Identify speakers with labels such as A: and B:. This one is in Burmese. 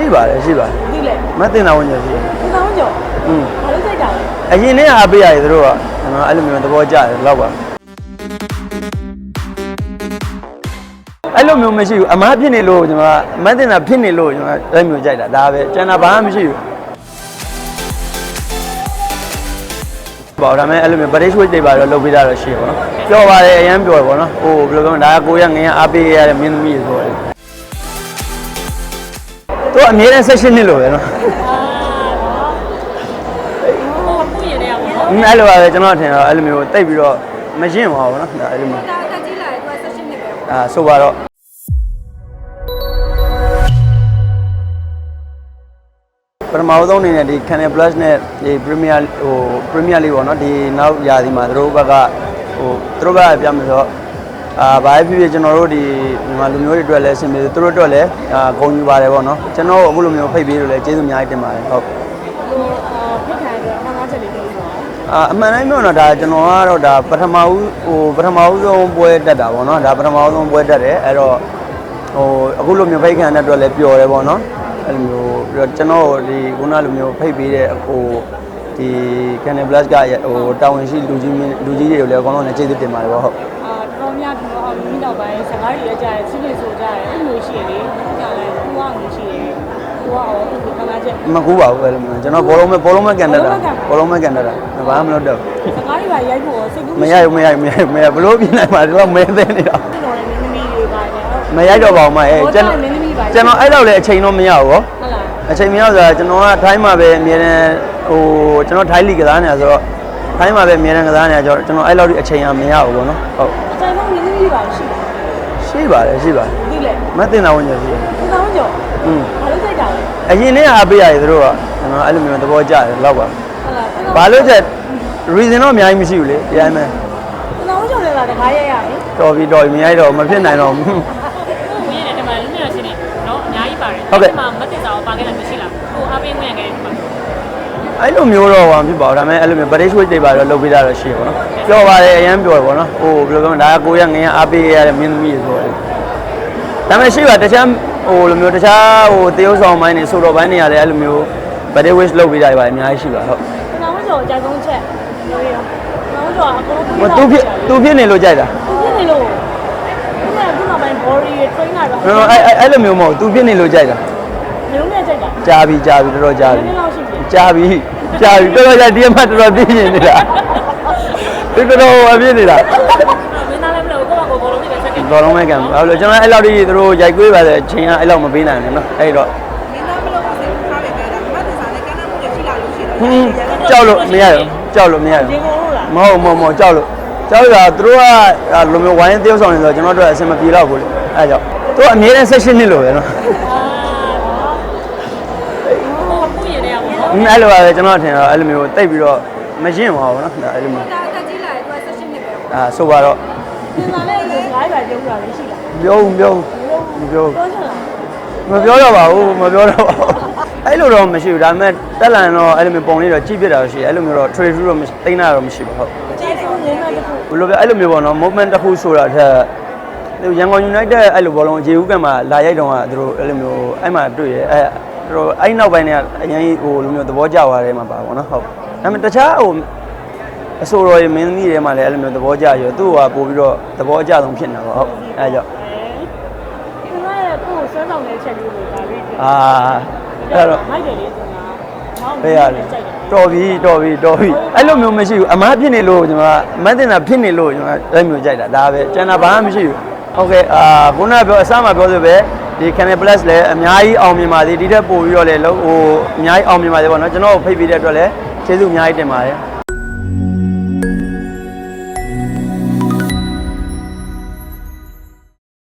A: ရှိပါတယ်ရှိပါတယ်
B: ဒီလေ
A: မတင်တာဝင်ရရှိတယ်
B: ဒီကောင်ကျော်
A: อืม
B: ဘာလို့စိတ်တာလဲ
A: အရင်နဲ့အားပေးရတယ်သူတို့ကကျွန်တော်အဲ့လိုမျိုးသဘောကျတယ်လောက်ပါအဲ့လိုမျိုးမရှိဘူးအမားဖြစ်နေလို့ကျွန်တော်အမတ်တင်တာဖြစ်နေလို့ကျွန်တော်အဲ့လိုမျိုးကြိုက်တာဒါပဲကျန်တာဘာမှမရှိဘူးပေါ့ဒါမဲ့အဲ့လိုမျိုး British Witch တွေပါတော့လုပ်ပေးတာတော့ရှိပါတော့ပျော်ပါတယ်အရင်ပျော်တယ်ပေါ့နော်ဟိုဘယ်လိုပြောမလဲဒါကကိုရငရင်အားပေးရတဲ့မင်းသမီးဆိုတော့ သူအမြဲတမ်း16နှစ်လို့ပဲနော်အဲ့လိုပါပဲကျွန်တော်ထင်တော့အဲ့လိုမျိုးတိတ်ပြီးတော့မရင့်ပါဘူးနော်အဲ့လိုမျိုး
B: ဒါတက်ကြီးလာတယ်သူက16နှစ်ပဲပေါ့
A: အာဆိုပါတော့ပထမဆုံးအနေနဲ့ဒီ Canal Plus နဲ့ဒီ Premier ဟို Premier League ပေါ့နော်ဒီနောက်ရာသီမှာသူတို့ဘက်ကဟိုသူတို့ကပြန်ပြီးတော့ အာဘာဖြစ်ဖြစ်ကျွန်တော်တို့ဒီမြန်မာလူမျိုးတွေအတွက်လည်းအဆင်ပြေသူတို့အတွက်လည်းအာဂုဏ်ယူပါတယ်ပေါ့နော်ကျွန်တော်အခုလိုမျိုးဖိတ်ပေးလို့လည်းကျေးဇူးအများကြီးတင်ပါတယ်ဟုတ်
B: ဟိုအာဖိတ်ခံရတော့ငါးငါးချက်လေးပြောပါဦး
A: အာအမှန်တိုင်းပြောတော့ဒါကျွန်တော်ကတော့ဒါပထမဦးဟိုပထမဦးဆုံးပွဲတက်တာပေါ့နော်ဒါပထမဦးဆုံးပွဲတက်တယ်အဲ့တော့ဟိုအခုလိုမျိုးဖိတ်ခံတဲ့အတွက်လည်းပျော်တယ်ပေါ့နော်အဲ့လိုမျိုးပြီးတော့ကျွန်တော်ဒီခုနလိုမျိုးဖိတ်ပေးတဲ့ဟိုဒီ Canal Plus ကဟိုတာဝန်ရှိလူကြီးမင်းလူကြီးတွေကိုလည်းအကုန်လုံးလည်းကျေးဇူးတင်ပါတယ်ပေါ့ဟုတ်
B: အာ တော်များဒီတော့အောင်မိတော့ပိုင်းစကားတွေရကြတယ်ချင်းနေဆိုကြတယ်အဲ့လိုရှိရလေကြာလဲသူကမျိုးရှိရသူကအော်သူကငါးချက်
A: မကူပါဘူးအဲ့လိုမျိုးကျွန်တော်ဘောလုံးမဲ့ဘောလုံးမဲ့ကန်တက်တာဘောလုံးမဲ့ကန်တက်တာဘာမှမလုပ်တော့
B: စကားတွေပါရိုက်ဖို့စိတ်ကူး
A: မရဘူးမရဘူးမရဘူးမရဘူးဘလို့ပြင်နိုင်မှာဒီတော့မဲသိနေတာ
B: တော်တယ်မင်းသမီးတွေပါနေတော့
A: မရိုက်တော့ပါဘူးမအဲကျွန်တော်ကျွန်တော်အဲ့လောက်လည်းအချိန်တော့မရဘူးဗော
B: ဟုတ်လား
A: အချိန်မရဆိုတာကျွန်တော်ကထိုင်းမှာပဲအမြဲတမ်းဟိုကျွန်တော်ထိုင်းလီကစားနေတာဆိုတော့ ထိုင်းမှာပဲအမြဲတမ်းကစားနေတာကျွန်တော်ကျွန်တော်အဲ့လောက်ဒီအချိန်ကမရဘူးဗောနော်ဟုတ်
B: အချိန်လုံးမင်းသမီးတွေပါရှိတယ်
A: ရှိပါတယ်ရှိပါတယ်
B: ဒီလေ
A: မတင်တာဝင်ရရှိတယ်
B: ဒီကောင်ကျော်
A: อืม
B: ဘာလို့စိတ်တာလဲ
A: အရင်နဲ့အားပေးရတယ်သူတို့ကကျွန်တော်အဲ့လိုမျိုးသဘောကျတယ်လောက်ပါ
B: ဟုတ်လား
A: ဘာလို့ချက် reason တော့အများကြီးမရှိဘူးလေဒီတိုင်းပဲ
B: ဒီကောင်ကျော်လည်းလာတခါရရပြီ
A: တော်ပြီတော်ပြီမရိုက်တော့မဖြစ်နိုင်တော့ဘူး
C: ကိုဝင်းရတယ်ဒီမှာလူမျိုးရှင်နေနော်အများကြီးပါတယ်
A: ဟုတ်ကဲ့
C: ဒီမှာမတင်စာကိုပါခဲ့တာမရှိလားကိုအားပေးဝင်ခဲ့တယ်ဒီမှာ
A: အဲ့လိုမျိုးတော့ဟာဖြစ်ပါဘူးဒါပေမဲ့အဲ့လိုမျိုး British Witch တွေပါတော့လုပ်ပေးတာတော့ရှိပါတော့ပျော်ပါတယ်အရင်ပျော်တယ်ပေါ့နော်ဟိုဘယ်လိုပြောမလဲဒါကကိုရငရင်အားပေးရတဲ့မင်းသမီးဆိုတော့ဒါပေမဲ့ရှိပါတခြားဟိုလိုမျိုးတခြားဟိုတရုပ်ဆောင်ပိုင်းတွေဆိုတော့ပိုင်းတွေရတယ်အဲ့လိုမျိုး British Witch လုပ်ပေးတာတွေပါအများကြီးရှိပါဟုတ်
B: ဒီကောင်ကျော်အကြိုက်ဆုံးချက်ပြောရအောင်ဒီကောင်ကျော်အကုန်လုံး
A: မသူဖြစ်သူဖြစ်နေလို့ကြိုက်တာ
B: သူဖြစ်နေလို့ဒီကခုနောက်ပိုင်း body တွေ train တာတော့
A: ဟိုအဲ့အဲ့လိုမျိုးမဟုတ်သူဖြစ်နေလို့ကြိုက်တာ
B: မျိုးငယ်ကြိုက်တာ
A: ကြာပြီကြာပြီတော်တော်ကြာပြီ
B: ကြာပြီ
A: ကြာပြီတော်တော်ကြာဒီမှာတော်တော်သိနေနေတာတော်တော်အပြည့်နေတာ
C: မင်းသားလည်းမလို့ကိုကကိုဘောလုံးတွေပဲစက်တယ်
A: ဘောလုံးပဲကံဘာလို့ကျွန်တော်အဲ့လောက်ကြီးသူတို့ရိုက်ကွေးပါတဲ့အချိန်ကအဲ့လောက်မပေးနိုင်ဘူးနော်အဲ့တော့
D: မင်းသားမလို့စိတ်ထားတယ်ပြောတာမတ်တစားနဲ့ကမ်းနှမှုတွေရှိလာလို့ရှိတယ်
A: ဟင်းကြောက်လို့မရဘူးကြောက်လို့မရဘူးမဟုတ်မဟုတ်မဟုတ်ကြောက်လို့ကျောင်းကသူတို့ကလိုမျိုးဝိုင်းတယောက်ဆောင်နေဆိုတော့ကျွန်တော်တို့အဆင်မပြေတော့ဘူးလေအဲကြောင့်သူကအမြဲတမ်း session နှစ်လို့ပဲနော် အဲ့လိုပါပဲကျွန်တော်ထင်တော့အဲ့လိုမျိုးတိတ်ပြီးတော့မရင်ပါဘူးเนาะဒါအဲ့လိုမျိုး
B: ဒါအတက်ကြီးလာတယ်သူက16နှစ်ပဲပေါ့
A: အာဆိုပါတော့
B: ဒီမှာလည်းစကားတွေပါပြောပြတာလည်းရှိလား
A: ပြောဦးပြောဦးမပြောဘူး
B: ပြောချင်လား
A: မပြောတော့ပါဘူးမပြောတော့ပါဘူးအဲ့လိုတော့မရှိဘူးဒါပေမဲ့တက်လန်တော့အဲ့လိုမျိုးပုံလေးတော့ကြည့်ပြတာတော့ရှိတယ်အဲ့လိုမျိုးတော့ trade through တော့တိန်းတာတော့မရှိဘူးဟုတ်
B: အကြိုက်ဆုံး moment တစ်ခု
A: ဘယ်လိုပဲအဲ့လိုမျိုးပေါ့နော် movement တစ်ခုဆိုတာထက်ဒီရန်ကုန် United အဲ့လိုဘောလုံးအခြေဦးကမှာလာရိုက်တော့ကသူတို့အဲ့လိုမျိုးအဲ့မှာတွေ့ရအဲ့သူ တို့အဲ့နောက်ပိုင်းတွေကအရင်ဟိုလိုမျိုးသဘောကျသွားတယ်မှာပါပေါ့နော်ဟုတ်ဒါပေမဲ့တခြားဟိုအဆိုတော်ရေမင်းသမီးတွေမှာလည်းအဲ့လိုမျိုးသဘောကျရောသူ့ကပို့ပြီးတော့သဘောကျဆုံးဖြစ်နေတာပေါ့ဟုတ်အဲ့ကြောင့်
B: ဒီမှာကိုယ်ဆွဲဆောင်တဲ့ချက်လေးကိုဒါလေး
A: အာအဲ့တော့
B: မိုက်တယ်လေသူကဟော
A: ဖေးရတယ်တော်ပြီတော်ပြီတော်ပြီအဲ့လိုမျိုးမရှိဘူးအမားဖြစ်နေလို့ကျွန်တော်အမန်းတင်တာဖြစ်နေလို့ကျွန်တော်အဲ့မျိုးကြိုက်တာဒါပဲကျန်တာဘာမှမရှိဘူးဟုတ်ကဲ့အာခုနကပြောအစမှပြောဆိုပဲ ဒီ Canal Plus လည်းအများကြီးအောင်မြင်ပါသေးဒီထက်ပိုပြီးတော့လည်းဟိုအများကြီးအောင်မြင်ပါသေးပေါ့နော်ကျွန်တော်ဖိတ်ပေးတဲ့အတွက်လည်းကျေးဇူးအများကြီးတင်ပါတယ်